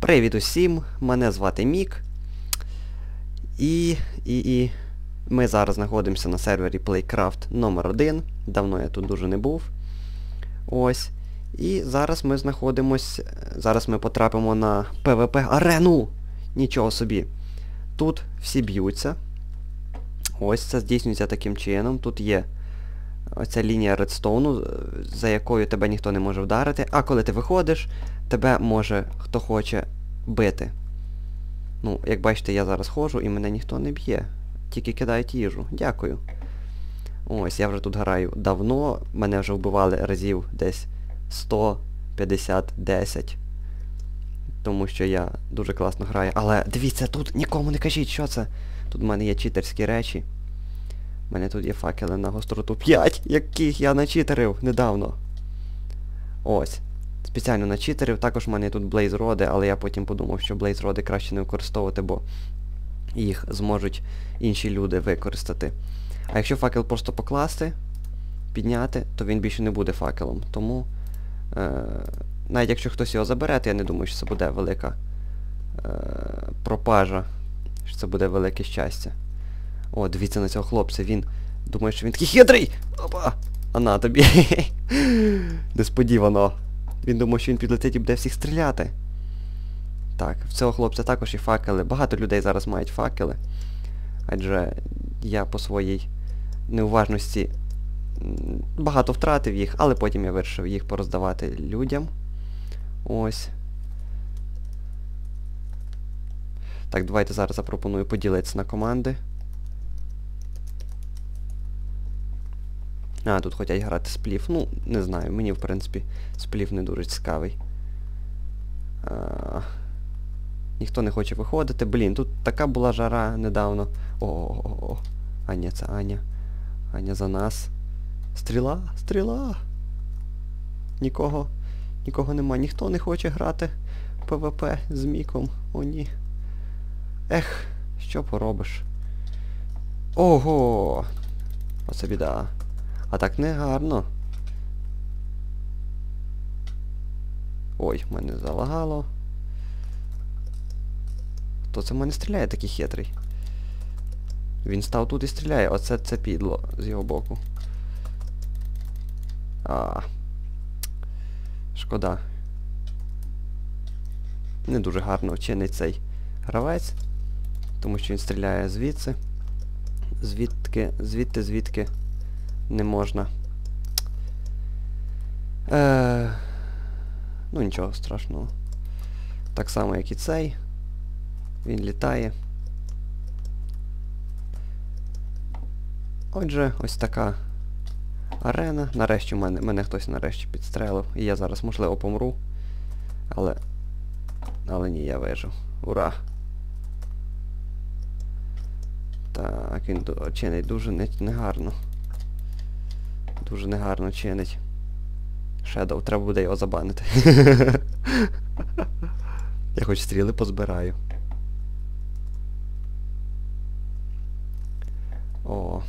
Привіт усім, мене звати Мік. І, і, і ми зараз знаходимося на сервері Playcraft номер 1 Давно я тут дуже не був. Ось. І зараз ми знаходимось. Зараз ми потрапимо на PvP арену! Нічого собі. Тут всі б'ються. Ось це здійснюється таким чином. Тут є оця лінія редстоуну, за якою тебе ніхто не може вдарити, а коли ти виходиш, тебе може хто хоче бити. Ну, як бачите, я зараз ходжу і мене ніхто не б'є. Тільки кидають їжу. Дякую. Ось, я вже тут граю давно, мене вже вбивали разів десь 150-10. Тому що я дуже класно граю. Але дивіться, тут нікому не кажіть, що це. Тут в мене є читерські речі. Мене тут є факели на гостроту 5, яких я начитерив недавно. Ось. Спеціально начитерив. Також в мене тут Blaze роди, але я потім подумав, що Blaze роди краще не використовувати, бо їх зможуть інші люди використати. А якщо факел просто покласти, підняти, то він більше не буде факелом. Тому, е, навіть якщо хтось його забере, то я не думаю, що це буде велика е, пропажа, що це буде велике щастя. О, дивіться на цього хлопця, він думає, що він такий хитрий! Опа! А на тобі. Несподівано. Він думав, що він підлетить і буде всіх стріляти. Так, в цього хлопця також і факели. Багато людей зараз мають факели. Адже я по своїй неуважності багато втратив їх, але потім я вирішив їх пороздавати людям. Ось. Так, давайте зараз запропоную поділитися на команди. А, тут хочуть грати сплів. Ну, не знаю, мені, в принципі, сплів не дуже цікавий. А, ніхто не хоче виходити. Блін, тут така була жара недавно. О-о-о. А, ні, це Аня. Аня за нас. Стріла, стріла. Нікого. Нікого нема. Ніхто не хоче грати ПВП з Міком. О, ні. Ех, що поробиш? Ого! Оце біда. А так не гарно. Ой, мене залагало. Хто це в мене стріляє такий хитрий? Він став тут і стріляє. Оце це підло з його боку. А. Шкода. Не дуже гарно вчинить цей гравець. Тому що він стріляє звідси. Звідки, звідти, звідки не можна. Е, Ну нічого страшного. Так само, як і цей. Він літає. Отже, ось така арена. Нарешті мене, мене хтось нарешті підстрелив. І я зараз, можливо, помру. Але... Але ні, я вижив. Ура! Так, він чинить дуже негарно. Дуже негарно чинить. Shadow, треба буде його забанити. Я хоч стріли позбираю. О.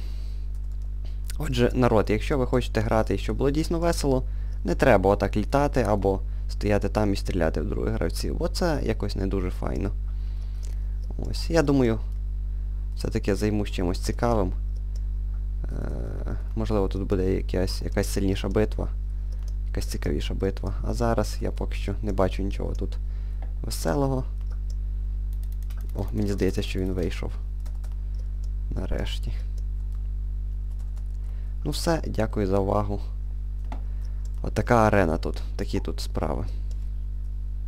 Отже, народ, якщо ви хочете грати і щоб було дійсно весело, не треба отак літати або стояти там і стріляти в других гравців. Оце якось не дуже файно. Ось, я думаю, все-таки займусь чимось цікавим. Можливо, тут буде якась, якась сильніша битва. Якась цікавіша битва. А зараз я поки що не бачу нічого тут веселого. О, мені здається, що він вийшов. Нарешті. Ну все, дякую за увагу. Отака арена тут. Такі тут справи.